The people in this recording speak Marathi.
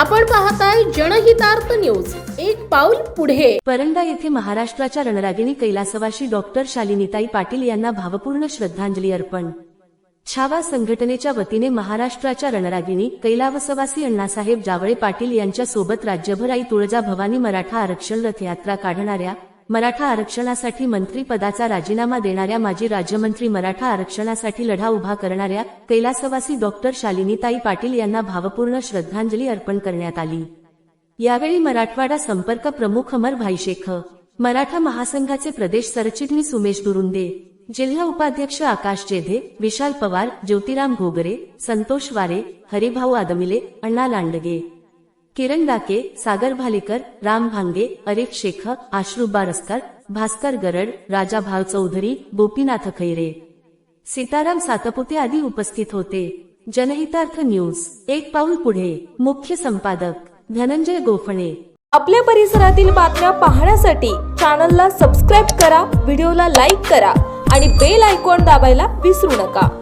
आपण पाहताय जनहितार्थ न्यूज. एक पाऊल पुढे. परंडा येथे महाराष्ट्राच्या रणरागिणी कैलासवाशी डॉक्टर शालिनीताई पाटील यांना भावपूर्ण श्रद्धांजली अर्पण. छावा संघटनेच्या वतीने महाराष्ट्राच्या रणरागिणी कैलावसवासी अण्णासाहेब जावळे पाटील यांच्या सोबत राज्यभर आई तुळजा भवानी मराठा आरक्षण रथयात्रा काढणाऱ्या मराठा आरक्षणासाठी मंत्रीपदाचा राजीनामा देणाऱ्या माजी राज्यमंत्री मराठा आरक्षणासाठी लढा उभा करणाऱ्या कैलासवासी डॉक्टर शालिनीताई पाटील यांना भावपूर्ण श्रद्धांजली अर्पण करण्यात आली. यावेळी मराठवाडा संपर्क प्रमुख अमर भाईशेख मराठा महासंघाचे प्रदेश सरचिटणीस उमेश दुरुंदे जिल्हा उपाध्यक्ष आकाश जेधे विशाल पवार ज्योतिराम घोगरे संतोष वारे हरिभाऊ आदमिले अण्णा लांडगे. किरण डाके सागर भालेकर राम भांगे अरिफ शेख आश्रू बारस्कर भास्कर गरड राजा भाव चौधरी गोपीनाथ खैरे. सीताराम सातपुते आदी उपस्थित होते. जनहितार्थ न्यूज एक पाऊल पुढे. मुख्य संपादक धनंजय गोफणे. आपल्या परिसरातील बातम्या पाहण्यासाठी चॅनलला सबस्क्राईब करा व्हिडिओला लाईक करा आणि बेल आयकॉन दाबायला विसरू नका.